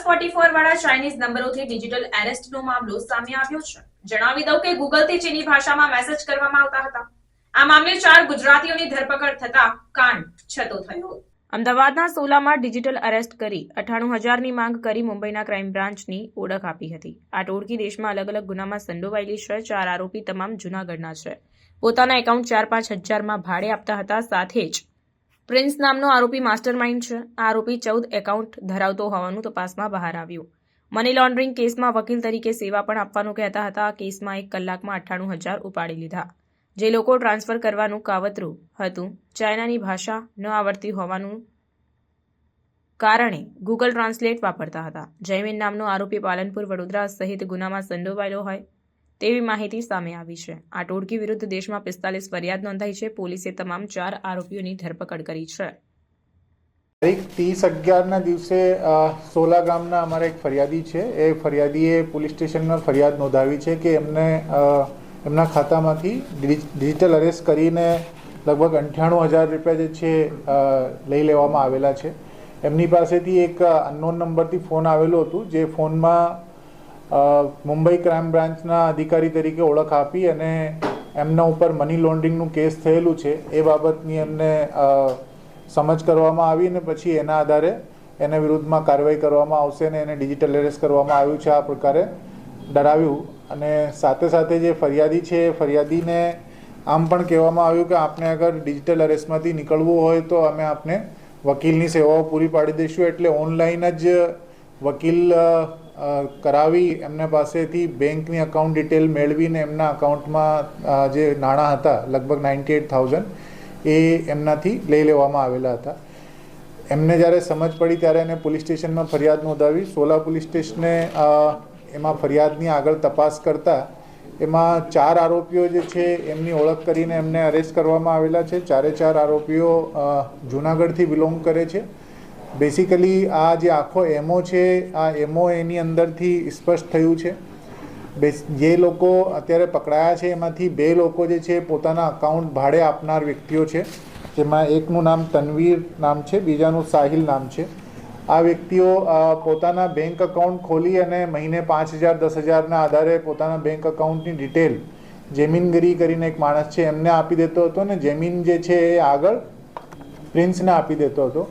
Forty four digital અમદાવાદના સોલામાં digital arrest કરી અઠ્ઠાણું હજારની માંગ કરી મુંબઈના ક્રાઇમ બ્રાન્ચની ઓળખ આપી હતી. આ ટોળકી દેશમાં અલગ અલગ ગુનામાં સંડોવાયેલી છે, ચાર આરોપી તમામ જૂનાગઢના છે. પોતાના એકાઉન્ટ ચાર પાંચ હજારમાં ભાડે આપતા હતા, સાથે જ પ્રિન્સ નામનો આરોપી માસ્ટરમાઇન્ડ છે. આરોપી ચૌદ એકાઉન્ટ ધરાવતો હોવાનું તપાસમાં બહાર આવ્યું. મની લોન્ડરિંગ કેસમાં વકીલ તરીકે સેવા પણ આપવાનું કહેતા હતા. આ કેસમાં એક કલાકમાં અઠ્ઠાણું હજાર ઉપાડી લીધા. જે લોકો ટ્રાન્સફર કરવાનું કાવતરું હતું, ચાઇનાની ભાષા ન આવડતી હોવાનું કારણે ગૂગલ ટ્રાન્સલેટ વાપરતા હતા. જયમીન નામનો આરોપી પાલનપુર વડોદરા સહિત ગુનામાં સંડોવાયેલો હોય તેવી માહિતી સામે આવી છે. આ ટોળકી વિરુદ્ધ દેશમાં પિસ્તાલીસ ફરિયાદ નોંધાઈ છે. પોલીસે તમામ ચાર આરોપીઓની ધરપકડ કરી છે. તારીખ ત્રીસ અગિયારના દિવસે સોલા ગામના અમારા એક ફરિયાદી છે. એ ફરિયાદીએ પોલીસ સ્ટેશનમાં ફરિયાદ નોંધાવી છે કે એમને એમના ખાતામાંથી ડિજિટલ અરેસ્ટ કરીને લગભગ અઠ્ઠાણું હજાર રૂપિયા જે છે લઈ લેવામાં આવેલા છે. એમની પાસેથી એક અનનોન નંબરથી ફોન આવેલો હતો, જે ફોનમાં મુંબઈ ક્રાઇમ બ્રાન્ચના અધિકારી તરીકે ઓળખ આપી અને એમના ઉપર મની લોન્ડરિંગનું કેસ થયેલું છે, એ બાબતની એમને સમજ કરવામાં આવી અને પછી એના આધારે એના વિરુદ્ધમાં કાર્યવાહી કરવામાં આવશે અને એને ડિજિટલ એરેસ્ટ કરવામાં આવ્યું છે આ પ્રકારે ડરાવ્યું. અને સાથે સાથે જે ફરિયાદી છે, એ ફરિયાદીને આમ પણ કહેવામાં આવ્યું કે આપને અગર ડિજિટલ અરેસ્ટમાંથી નીકળવું હોય તો અમે આપને વકીલની સેવાઓ પૂરી પાડી દઈશું, એટલે ઓનલાઈન જ વકીલ કરાવી એમને પાસેથી બેંકની અકાઉન્ટ ડિટેલ મેળવીને એમના અકાઉન્ટમાં જે નાણાં હતા, લગભગ નાઇન્ટી એટ થાઉઝન્ડ એ એમનાથી લઈ લેવામાં આવેલા હતા. એમને જ્યારે સમજ પડી ત્યારે એને પોલીસ સ્ટેશનમાં ફરિયાદ નોંધાવી. સોલા પોલીસ સ્ટેશને એમાં ફરિયાદની આગળ તપાસ કરતા એમાં ચાર આરોપીઓ જે છે એમની ઓળખ કરીને એમને અરેસ્ટ કરવામાં આવેલા છે. ચારે ચાર આરોપીઓ જૂનાગઢથી બિલોંગ કરે છે. બેસિકલી આ જે આખો એમઓ છે, આ એમઓ એની અંદરથી સ્પષ્ટ થયું છે. જે લોકો અત્યારે પકડાયા છે, એમાંથી બે લોકો જે છે, પોતાના અકાઉન્ટ ભાડે આપનાર વ્યક્તિઓ છે, જેમાં એકનું નામ તનવીર નામ છે, બીજાનું સાહિલ નામ છે. આ વ્યક્તિઓ પોતાના બેંક અકાઉન્ટ ખોલી અને મહિને પાંચ હજાર, દસ હજારના આધારે પોતાના બેંક અકાઉન્ટની ડિટેલ જેમીનગીરી કરીને એક માણસ છે, એમને આપી દેતો હતો ને, જેમીન જે છે એ આગળ પ્રિન્સને આપી દેતો હતો.